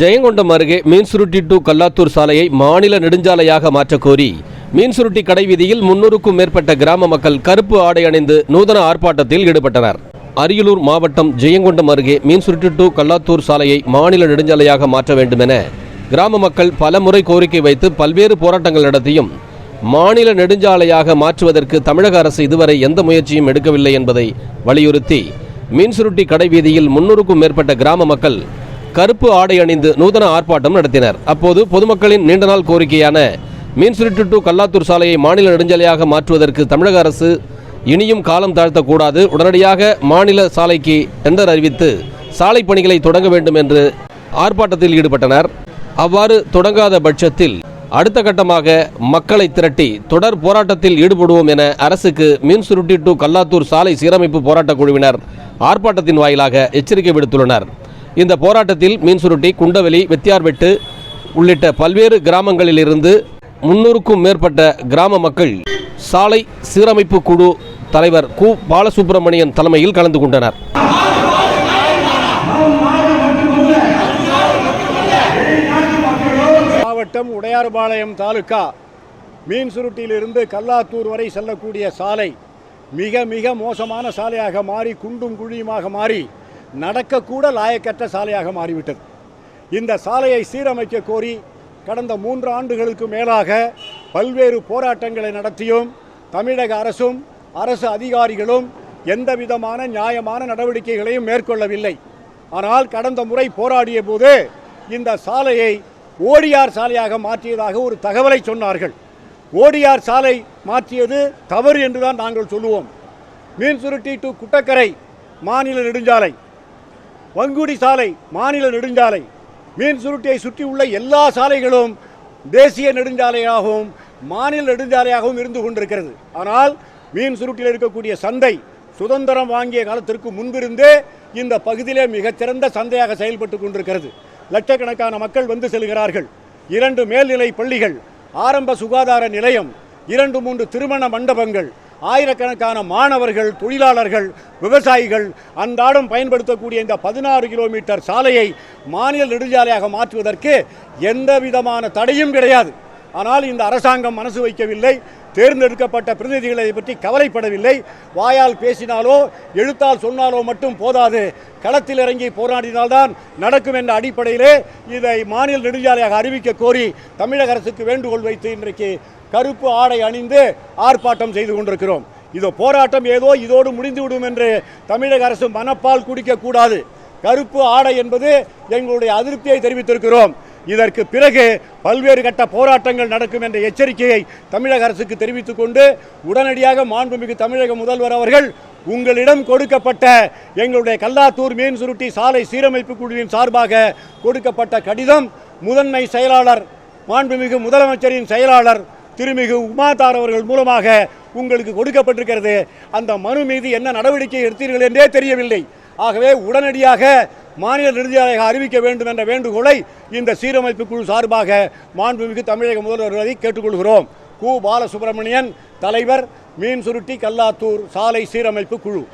ஜெயங்கொண்டம் அருகே மீன்சுருட்டி டு கல்லாத்தூர் சாலையை மாநில நெடுஞ்சாலையாக மாற்றக்கோரி. மீன்சுருட்டி கடை வீதியில் முன்னூறுக்கும் மேற்பட்ட கிராம மக்கள் கருப்பு ஆடை அணிந்து நூதன ஆர்ப்பாட்டத்தில் ஈடுபட்டனர். அரியலூர் மாவட்டம் ஜெயங்கொண்டம் அருகே மீன்சுருட்டி டு கல்லாத்தூர் சாலையை மாநில நெடுஞ்சாலையாக மாற்ற வேண்டுமென கிராம மக்கள் பலமுறை கோரிக்கை வைத்து பல்வேறு போராட்டங்கள் நடத்தியும் மாநில நெடுஞ்சாலையாக மாற்றுவதற்கு தமிழக அரசு இதுவரை எந்த முயற்சியும் எடுக்கவில்லை என்பதை வலியுறுத்தி மீன்சுருட்டி கடை வீதியில் முன்னூறுக்கும் மேற்பட்ட கிராம மக்கள் கருப்பு ஆடை அணிந்து நூதன ஆர்ப்பாட்டம் நடத்தினர். அப்போது பொதுமக்களின் நீண்ட நாள் கோரிக்கையான மீன்சுருட்டி டு கல்லாத்தூர் சாலையை மாநில நெடுஞ்சாலையாக மாற்றுவதற்கு தமிழக அரசு இனியும் காலம் தாழ்த்தக்கூடாது. உடனடியாக மாநில சாலைக்கு டெண்டர் அறிவித்து சாலை பணிகளை தொடங்க வேண்டும் என்று ஆர்ப்பாட்டத்தில் ஈடுபட்டனர். அவ்வாறு தொடங்காத பட்சத்தில் அடுத்த கட்டமாக மக்களை திரட்டி தொடர் போராட்டத்தில் ஈடுபடுவோம் என அரசுக்கு மீன்சுருட்டி டு கல்லாத்தூர் சாலை சீரமைப்பு போராட்டக் குழுவினர் ஆர்ப்பாட்டத்தின் வாயிலாக எச்சரிக்கை விடுத்துள்ளனர். இந்த போராட்டத்தில் மீன்சுருட்டி குண்டவெளி வெத்தியார்வெட்டு உள்ளிட்ட பல்வேறு கிராமங்களிலிருந்து முன்னூறுக்கும் மேற்பட்ட கிராம மக்கள் சாலை சீரமைப்பு குழு தலைவர் கு. பாலசுப்பிரமணியன் தலைமையில் கலந்து கொண்டனர். மாவட்டம் உடையார்பாளையம் தாலுக்கா மீன்சுருட்டியிலிருந்து கல்லாத்தூர் வரை செல்லக்கூடிய சாலை மிக மிக மோசமான சாலையாக மாறி குண்டும் குழியுமாக மாறி நடக்கக்கூட லாயக்கற்ற சாலையாக மாறிவிட்டது. இந்த சாலையை சீரமைக்க கோரி கடந்த மூன்று ஆண்டுகளுக்கு மேலாக பல்வேறு போராட்டங்களை நடத்தியும் தமிழக அரசும் அரசு அதிகாரிகளும் எந்த விதமான நியாயமான நடவடிக்கைகளையும் மேற்கொள்ளவில்லை. ஆனால் கடந்த முறை போராடிய போது இந்த சாலையை ஓடியார் சாலையாக மாற்றியதாக ஒரு தகவலை சொன்னார்கள். ஓடியார் சாலை மாற்றியது தவறு என்றுதான் நாங்கள் சொல்லுவோம். மீன்சுருட்டி டு குட்டக்கரை மாநில நெடுஞ்சாலை. வங்குடி சாலை மாநில நெடுஞ்சாலை. மீன் சுருட்டியை சுற்றியுள்ள எல்லா சாலைகளும் தேசிய நெடுஞ்சாலையாகவும் மாநில நெடுஞ்சாலையாகவும் இருந்து கொண்டிருக்கிறது. ஆனால் மீன் சுருட்டியில் இருக்கக்கூடிய சந்தை சுதந்திரம் வாங்கிய காலத்திற்கு முன்பிருந்தே இந்த பகுதியிலே மிகச்சிறந்த சந்தையாக செயல்பட்டு கொண்டிருக்கிறது. லட்சக்கணக்கான மக்கள் வந்து செல்கிறார்கள். இரண்டு மேல்நிலை பள்ளிகள் ஆரம்ப சுகாதார நிலையம் இரண்டு மூன்று திருமண மண்டபங்கள் ஆயிரக்கணக்கான மாணவர்கள் தொழிலாளர்கள் விவசாயிகள் அன்றாடம் பயன்படுத்தக்கூடிய இந்த பதினாறு கிலோமீட்டர் சாலையை மாநில நெடுஞ்சாலையாக மாற்றுவதற்கு எந்த விதமான தடையும் கிடையாது. ஆனால் இந்த அரசாங்கம் மனசு வைக்கவில்லை. தேர்ந்தெடுக்கப்பட்ட பிரதிநிதிகளை பற்றி கவலைப்படவில்லை. வாயால் பேசினாலோ எழுத்தால் சொன்னாலோ மட்டும் போதாது. களத்தில் இறங்கி போராடினால்தான் நடக்கும் என்ற அடிப்படையிலே இதை மாநில நெடுஞ்சாலையாக அறிவிக்க கோரி தமிழக அரசுக்கு வேண்டுகோள் வைத்து இன்றைக்கு கருப்பு ஆடை அணிந்து ஆர்ப்பாட்டம் செய்து கொண்டிருக்கிறோம். இது போராட்டம் ஏதோ இதோடு முடிந்துவிடும் என்று தமிழக அரசு மனப்பால் குடிக்கக்கூடாது. கருப்பு ஆடை என்பது எங்களுடைய அதிருப்தியை தெரிவித்திருக்கிறோம். இதற்கு பிறகு பல்வேறு கட்ட போராட்டங்கள் நடக்கும் என்ற எச்சரிக்கையை தமிழக அரசுக்கு தெரிவித்துக் கொண்டு உடனடியாக மாண்புமிகு தமிழக முதல்வர் அவர்கள் உங்களிடம் கொடுக்கப்பட்ட எங்களுடைய கல்லாத்தூர் மீன் சுருட்டி சாலை சீரமைப்பு குழுவின் சார்பாக கொடுக்கப்பட்ட கடிதம் முதன்மை செயலாளர் மாண்புமிகு முதலமைச்சரின் செயலாளர் திருமிகு உமாதார் அவர்கள் மூலமாக உங்களுக்கு கொடுக்கப்பட்டிருக்கிறது. அந்த மனு மீது என்ன நடவடிக்கை எடுத்தீர்கள் என்றே தெரியவில்லை. ஆகவே உடனடியாக மாநில நெடுஞ்சாலையாக அறிவிக்க வேண்டும் என்ற வேண்டுகோளை இந்த சீரமைப்பு குழு சார்பாக மாண்புமிகு தமிழக முதல்வர்களை கேட்டுக்கொள்கிறோம். கு. பாலசுப்ரமணியன் தலைவர் மீன் சுருட்டி கல்லாத்தூர் சாலை சீரமைப்பு குழு.